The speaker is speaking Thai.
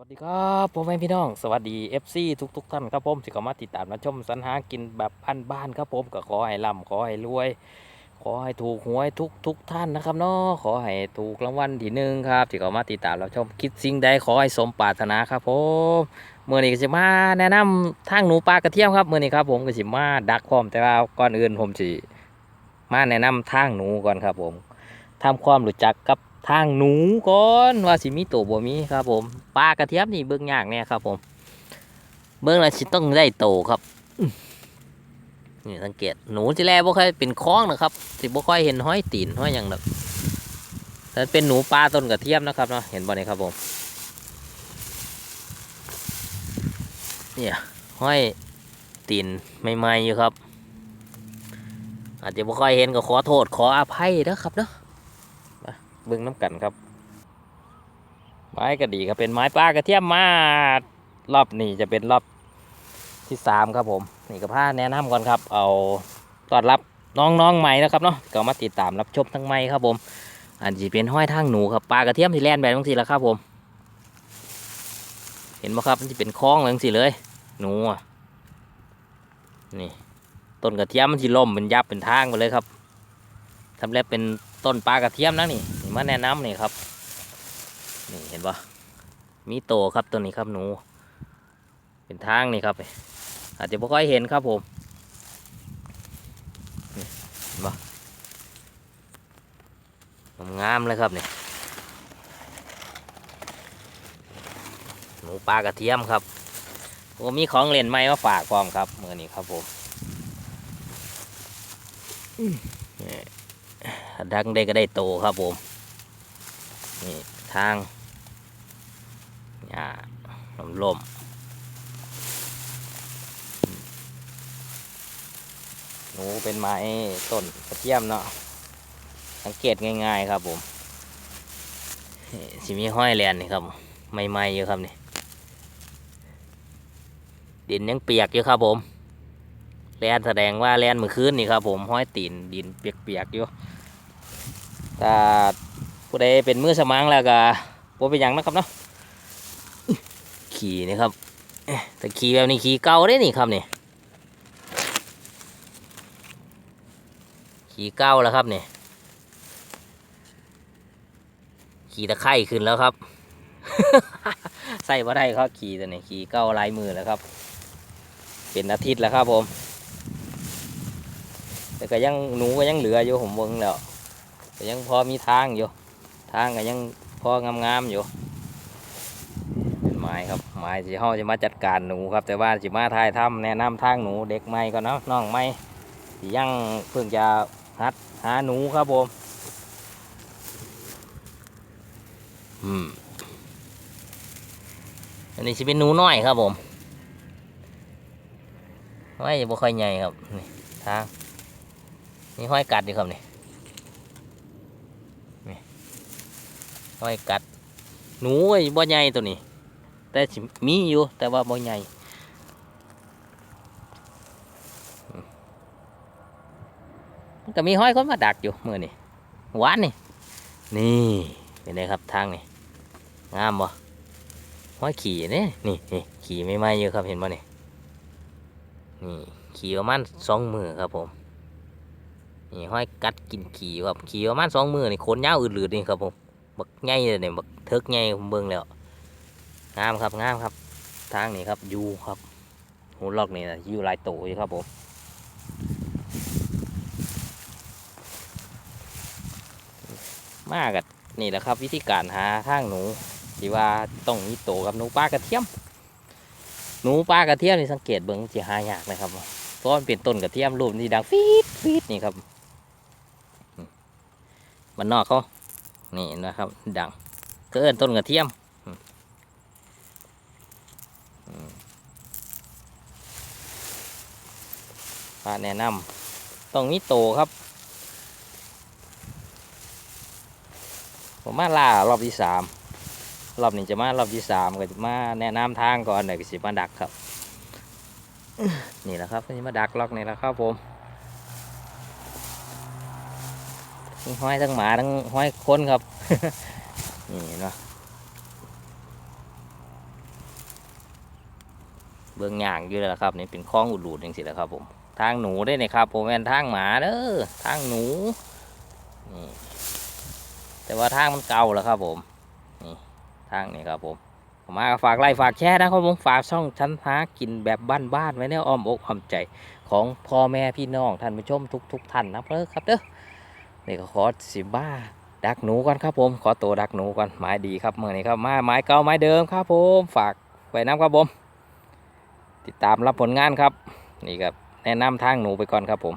วัสดีครับพ่อแม่พี่น้อง สวัสดี FC ทุกทุกๆท่านครับผมที่เข้ามาติดตามมาชมสรรหากินแบบพันบ้านครับผมก็ขอให้ร่ำขอให้รวย ขอให้ถูกหวยทุกทุกๆท่านนะครับเนาะขอให้ถูกรางวัลที่หนึ่งครับที่เข้ามาติดตามเราชมคิดสิ่งใดขอให้สมปรารถนาครับผมเมื่อนี้ก็จะมาแนะนำทางหนูปลากระเทียมครับเมื่อนี้ครับผมก็จะมาดักพร้อมแต่ว่าก่อนอื่นผมจะมาแนะนำทางหนูก่อนครับผมทำความรู้จักกับ ทางหนูก่อนว่าสิมีตัวบ่มีครับผมปลากระเทียมนี่เบิ่งยากเนี่ยครับผม เบิ่งแล้วสิต้องได้โตครับนี่สังเกตหนูที่แรกบ่ค่อยเป็นคล้องนะครับสิบ่ค่อยเห็นห้อยตีนห้อยหยังดอกแต่เป็นหนูปลาต้นกระเทียมนะครับเนาะเห็นบ่เนี่ยครับผมเนี่ยห้อยตีนใหม่ๆอยู่ครับ อาจจะบ่ค่อยเห็นก็ขอโทษขออภัยนะครับเนาะ เบิ้งน้ำกันครับ ไม้ก็ดีครับเป็นไม้ปลากระเทียมมารอบนี้จะเป็นรอบที่สามครับผมนี่ก็พาแนะนำก่อนครับ เอาต้อนรับน้องๆใหม่นะครับเนาะก็มาติดตามรับชมทั้งใหม่ครับผม อันจะเป็นห้อยทางหนูครับปลากระเทียมที่แลนแบบบางทีละครับผม เห็นไหมครับมันจะเป็นคล้องแบบสิเลย หนูอะนี่ต้นกระเทียมมันจะล่มเป็นยับเป็นทางไปเลยครับทำแล้วเป็นต้นปลากระเทียมนะนี่นี่ มาแนะนำนี่ครับ นี่เห็นปะมีโตครับตัวนี้ครับหนู เป็นทางนี่ครับ อาจจะไม่ค่อยเห็นครับผมนี่เห็นปะงามเลยครับนี่หนูปลากระเทียมครับผมมีของเล่นใหม่มาฝากพร้อมครับมือนี้ครับผมดังได้ก็ได้โตครับผม นี่ทางหญ้าลมลมหนูเป็นไม้ต้นกระเทียมเนาะสังเกตง่ายๆครับผมสิมีห้อยแลนนี่ครับใหม่ๆอยู่ครับนี่ดินยังเปียกอยู่ครับผมแลนแสดงว่าแลนเมื่อคืนนี่ครับผมห้อยตีนดินเปียกๆอยู่ถ้า ผู้ใดเป็นมือสมังแล้วก็บ่เป็นหยังนะครับเนาะขี่นี่ครับแต่ขี่แบบนี้ขี่เก่าได้นี่ครับนี่ขี่เก่าแล้วครับนี่ขี่ตะไคร่ขึ้นแล้วครับ ใส่บ่ได้ครับขี่ตัวนี้ขี่เก่าลายมือแล้วครับ เป็นอาทิตย์แล้วครับผมแต่ก็ยังหนูก็ยังเหลืออยู่ผมเบิ่งแล้วก็ยังพอมีทางอยู่ ทางก็ยังพองามๆอยู่ เป็นไม้ครับไม้ที่เขาจะมาจัดการหนูครับ แต่ว่าจะมาทายถ้ำแนะนำทางหนูเด็กใหม่ก็เนาะน้องใหม่ที่ยังเพิ่งจะหัดหาหนูครับผมอืมอันนี้จะเป็นหนูน้อยครับผมห้อยบ่ค่อยใหญ่ครับนี่ทางนี่ห้อยกัดดีครับนี่ ห้อยกัด หนูไอ้บ่ใหญ่ตัวนี้ แต่มีอยู่แต่ว่าบ่ใหญ่อืมมันก็มีห้อยคนมาดักอยู่มือนี่หวานนี่ นี่เป็นไงครับทางนี่งามบ่ห้อยขี่นี่นี่นี่ขี่ไม่ไมๆอยู่ครับเห็นบ่นี่นี่ขี่ประมาณสองมือครับผมนี่ห้อยกัดกินขี่ครับขี่ประมาณสองมือนี่ขนยาวอืดๆนี่ครับผม บักไงเลยเนี่ยบักเทิกไงผมเบิ่งแล้วงามครับงามครับ ทางนี้ครับยูครับหูล็อกนี่นะยูลายโตอยู่ครับผมมากันี่แหละครับ วิธีการหาทางหนูที่ว่าต้องมีโตกับหนูปลากระเทียม หนูปลากระเทียมนี่สังเกตเบิ่งจะหายากนะครับเพราะมันเป็นต้นกระเทียมรูปที่ดังฟีดฟีดนี่ครับมมันนอกเขา นี่นะครับดังเอิ้นต้นกระเทียมอืมาแนะนำต้องมีโตครับ ผมมาล่ารอบที่สามรอบนี้จะมารอบที่สามก็จะมาแนะนำทางก่อนเดี๋ยก็สิมาดักครับ นี่แหละครับก็จะมาดักล็อกนี่แหละครับผม ทั้งห้อยทั้งหมาทั้งห้อยคนครับ นี่เนปะเบื้องย่างอยู่แล้วครับนี่เป็นคลองอุดรูดจังสิแหละครับผมทางหนูได้เนี่ยครับผมแม่นทางหมาเด้อทางหนูนี่แต่ว่าทางมันเก่าแล้วครับผมนี่ทางนี่ครับผมผมมาฝากไลค์ฝากแชร์นะครับผมฝากช่องชั้นหากินแบบบ้านๆไว้ในอ้อมอกอ้อมใจของพ่อแม่พี่น้องท่านผู้ชมทุกๆท่านนะเพื่อครับเด้อ นี่ก็ขอสิบ้าดักหนูก่อนครับผม ขอตัวดักหนูก่อนไม้ดีครับเมื่อนี้ครับมาไม้เก่าไม้เดิมครับผมฝากไว้น้ำครับผม ติดตามรับผลงานครับ นี่ครับแนะนำทางหนูไปก่อนครับผม